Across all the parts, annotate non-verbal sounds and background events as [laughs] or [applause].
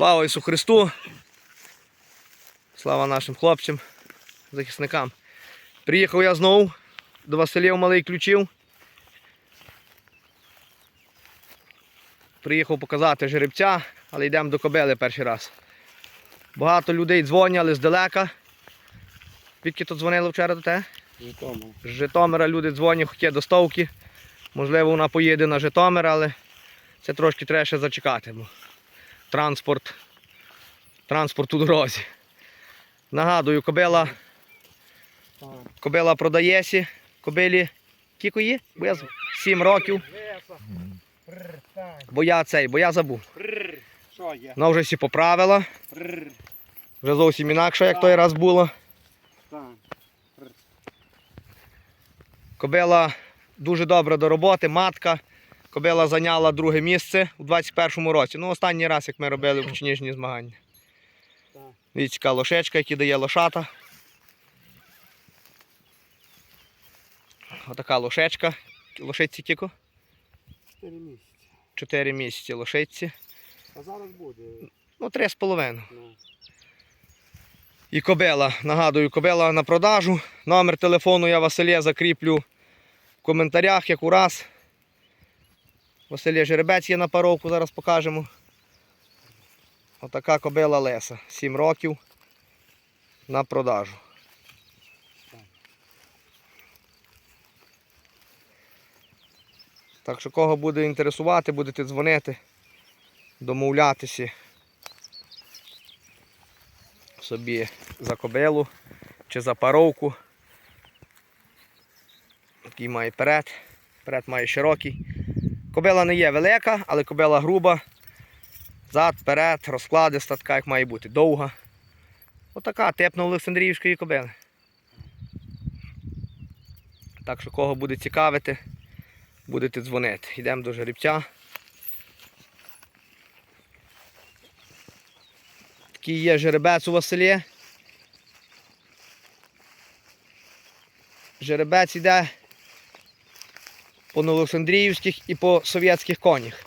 Слава Ісу Христу! Слава нашим хлопцям, захисникам. Приїхав я знову до Василів Малий Ключів. Приїхав показати жеребця, але йдемо до кобили перший раз. Багато людей дзвоняли здалека. Відки тут дзвонили вчора до тебе? Житомир. З Житомира люди дзвонять, хотять до Стовки. Можливо, вона поїде на Житомир, але це трошки треба ще зачекати, бо транспорт, транспорт у дорозі. Нагадую, кобила, кобила продається. Кобилі кілько є? Бо я з- сім років, бо я цей, бо я забув. Вона вже всі поправила, вже зовсім інакше, як той раз було. Кобила дуже добра до роботи, матка. Кобила зайняла друге місце у 21-му році. Ну, останній раз, як ми робили кучніжні змагання. Дивіться, яка лошечка, які дає лошата. Отака лошечка. Лошиці кіко? 4 місяці. 4 місяці лошиці. А зараз буде. Ну, 3,5. Ну. І кобила. Нагадую, кобила на продажу. Номер телефону я Василія закріплю в коментарях, як ураз. Василія Жеребець є на паровку, зараз покажемо. Отака кобила Леса. 7 років на продажу. Так що кого буде інтересувати, будете дзвонити, домовлятися собі за кобилу чи за паровку. Такий має перед. Перед має широкий. Кобила не є велика, але кобила груба. Зад, перед, розкладиста, така як має бути, довга. Отака типна Олександріївської кобили. Так що кого буде цікавити, будете дзвонити. Йдемо до жеребця. Такий є жеребець у Василі. Жеребець йде по новоолександріївських і по совєтських конях.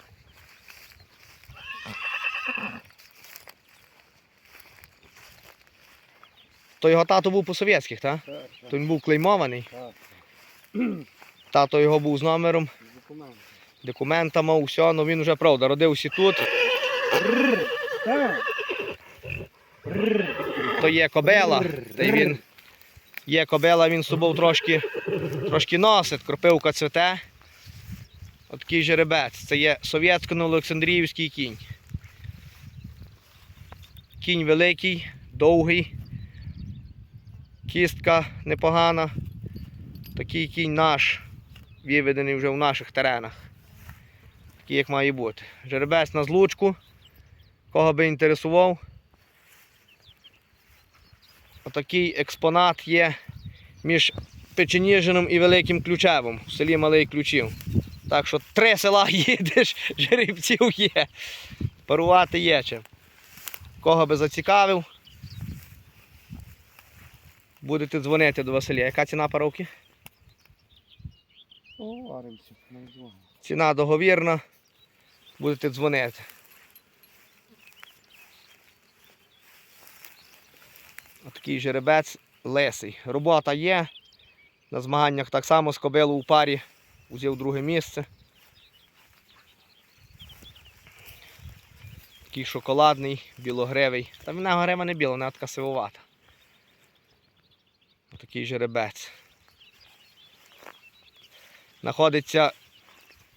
То його тато був по совєтських, так? Так, То він був клеймований. так. Тато його був з номером, Документи. документа мав, все, але він вже правда, родився тут. То є кобила, та й він є кобила, він з собою трошки, трошки носить, кропивка цвете. Отакий жеребець. Це є совєтсько-олександріївський кінь. Кінь великий, довгий, кістка непогана. Такий кінь наш, виведений вже в наших теренах. Такий, як має бути. Жеребець на злучку. Кого би інтересував, Отакий експонат є між Печеніжином і Великим Ключевом в селі Малий Ключів. Так що три села [laughs] їдеш, жеребців є. Парувати є чим. Кого би зацікавив, будете дзвонити до Василія. Яка ціна паровки? Ціна договірна. Будете дзвонити. Отакий жеребець лисий. Робота є. На змаганнях так само з кобилу у парі узяв друге місце. Такий шоколадний, білогривий. Та в нього грива не біла, вона така сивовата. Отакий жеребець. Знаходиться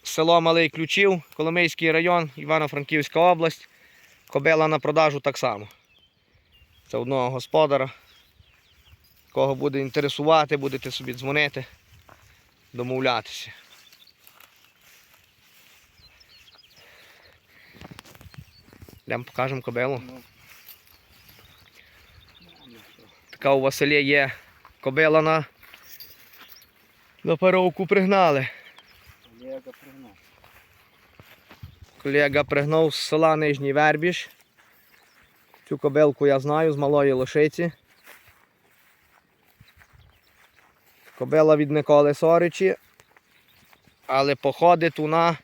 село Малий Ключів, Коломийський район, Івано-Франківська область. Кобила на продажу так само. Це одного господара. Кого буде інтересувати, будете собі дзвонити, домовлятися. Йдемо покажемо кобилу. Ну. Така у Василі є кобила на, на паровку пригнали. Олега пригнав. Колега пригнув з села Нижній Вербіж. Цю кобилку я знаю з малої лошиці. Кобила від Миколи Соричі. Але походить вона.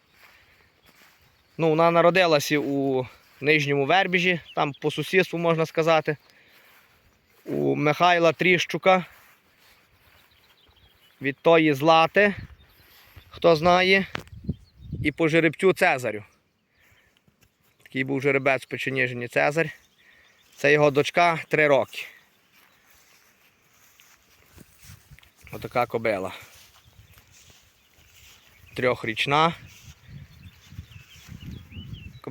Ну, вона народилася у Нижньому Вербіжі, там по сусідству можна сказати. У Михайла Тріщука. Від тої злати, хто знає, і по жеребцю Цезарю. Такий був жеребець в Печеніжині Цезарь. Це його дочка 3 роки. Отака кобила. Трьохрічна.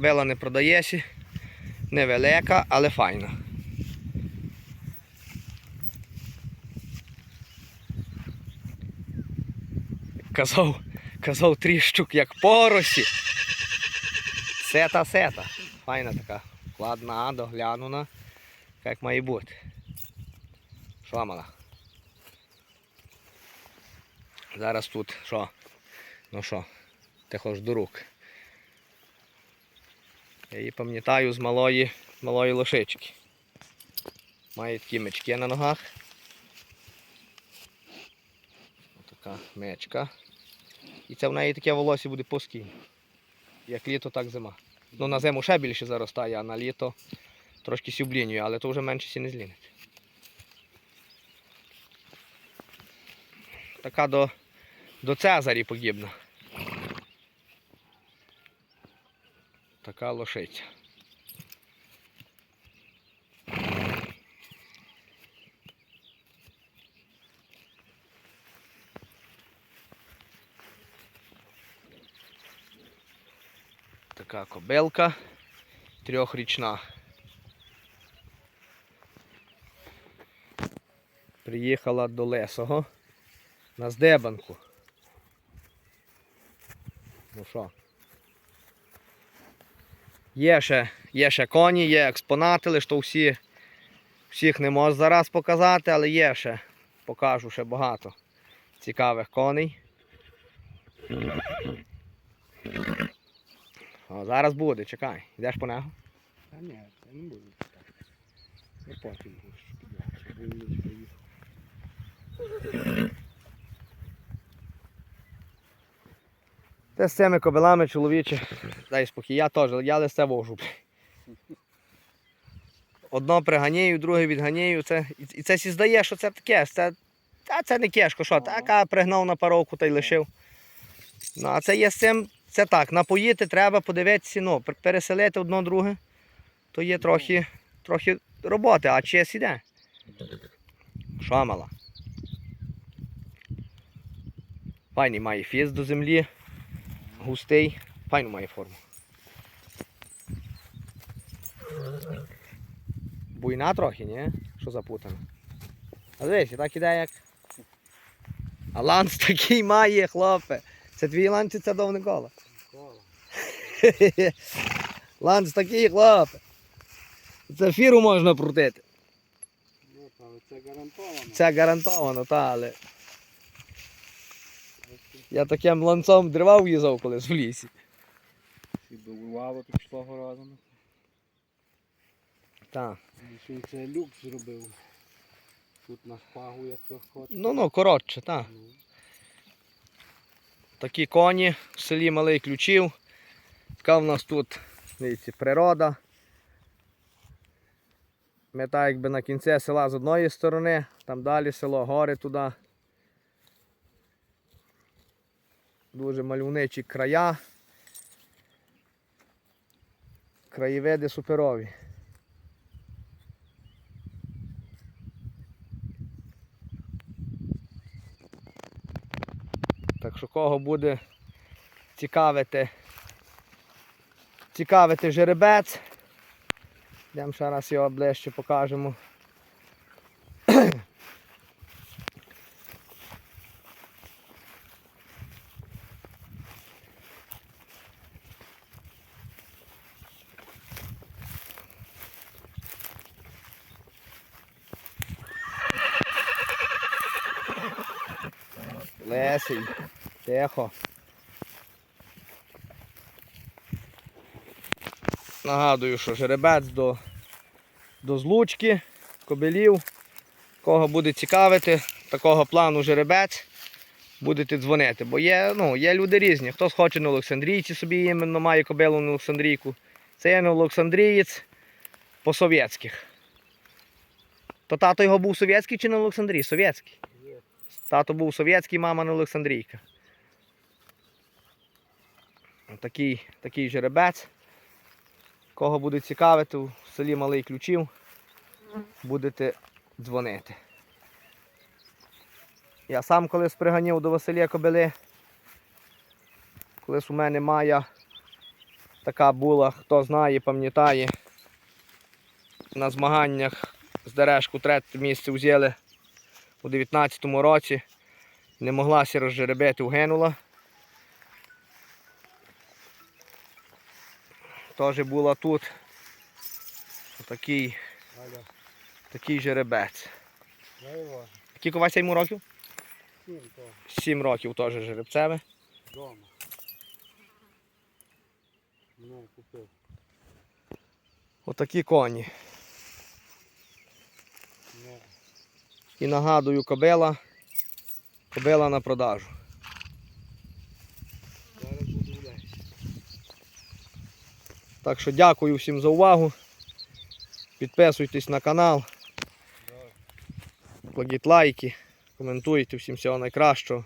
Кобила не продається, невелика, але файна. Казав, казав тріщук, як поросі. Сета, сета. Файна така. Ладна, доглянуна. Як має бути. Що мала? Зараз тут що? Ну що, тихо ж до рук. Я її пам'ятаю з малої, малої лошички. Має такі мечки на ногах. Така мечка. І це в неї таке волосся буде постійно. Як літо, так зима. Ну на зиму ще більше заростає, а на літо трошки сюблінює, але то вже менше сі не злінить. Така до, до Цезарі подібна. Така лошиця. Така кобилка трьохрічна. Приїхала до Лесого на здебанку. Ну що? Є ще, є ще коні, є експонати, лише то всі, всіх не можу зараз показати, але є ще, покажу ще багато цікавих коней. О, зараз буде, чекай. Йдеш по нього? Та ні, я не буду чекати. Я потім буду, щоб він не поїхав. Те з цими кобилами чоловіче, дай спокій, я теж, я лише вожу. Одно приганяю, друге відганяю. Це, і, це сі здає, що це таке. Це, та це не кешко, що, така пригнав на паровку та й лишив. Ну, а це є з цим, це так, напоїти треба, подивитися, ну, переселити одно друге, то є трохи, трохи роботи, а чес іде. Що мала? Файний має фіз до землі, густий, файну має форму. Буйна трохи, ні? Що запутано? А дивись, так іде як. А ланц такий має, хлопе. Це твій ланц чи це довне коло? Кола. [laughs] Ланц такий, хлопе. Це фіру можна крутити. Ну, але це гарантовано. Це гарантовано, та, але. Я таким ланцом дрова в'їзав колись в лісі. Відбувало то пішло городами. Так. Ще й це люк зробив. Тут на шпагу, як то хоче. Ну ну, коротше, так. Ну, Такі коні в селі Малий Ключів. Така в нас тут дивіться, природа. Ми так якби на кінці села з одної сторони, там далі село, гори туди. Дуже мальовничі края. Краєвиди суперові. Так що кого буде цікавити, цікавити жеребець. Йдемо ще раз його ближче покажемо. Лесий, тихо. Нагадую, що жеребець до, до злучки, кобелів. Кого буде цікавити, такого плану жеребець, будете дзвонити. Бо є, ну, є люди різні. Хтось хоче на Олександрійці собі іменно має кобилу на Олександрійку. Це є Олександрієць по-совєтських. То тато його був совєтський чи не Олександрій? Совєтський. Тато був совєтський, мама не Олександрійка. Такий, такий жеребець. Кого буде цікавити, в селі Малий Ключів, будете дзвонити. Я сам колись приганяв до Василя Кобили. Колись у мене Майя така була, хто знає, пам'ятає. На змаганнях з Дерешку третє місце взяли у 19-му році. Не моглася розжеребити, вгинула. Теж була тут такий, такий жеребець. Скільки Вася йому років? Сім 7 років теж жеребцеве. Дома. Ну. Отакі коні. Не. І нагадую, кобила. Кобила на продажу. Так що дякую всім за увагу. Підписуйтесь на канал, кладіть лайки, коментуйте всім всього найкращого.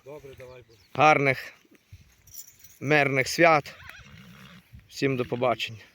Гарних, мирних свят. Всім до побачення.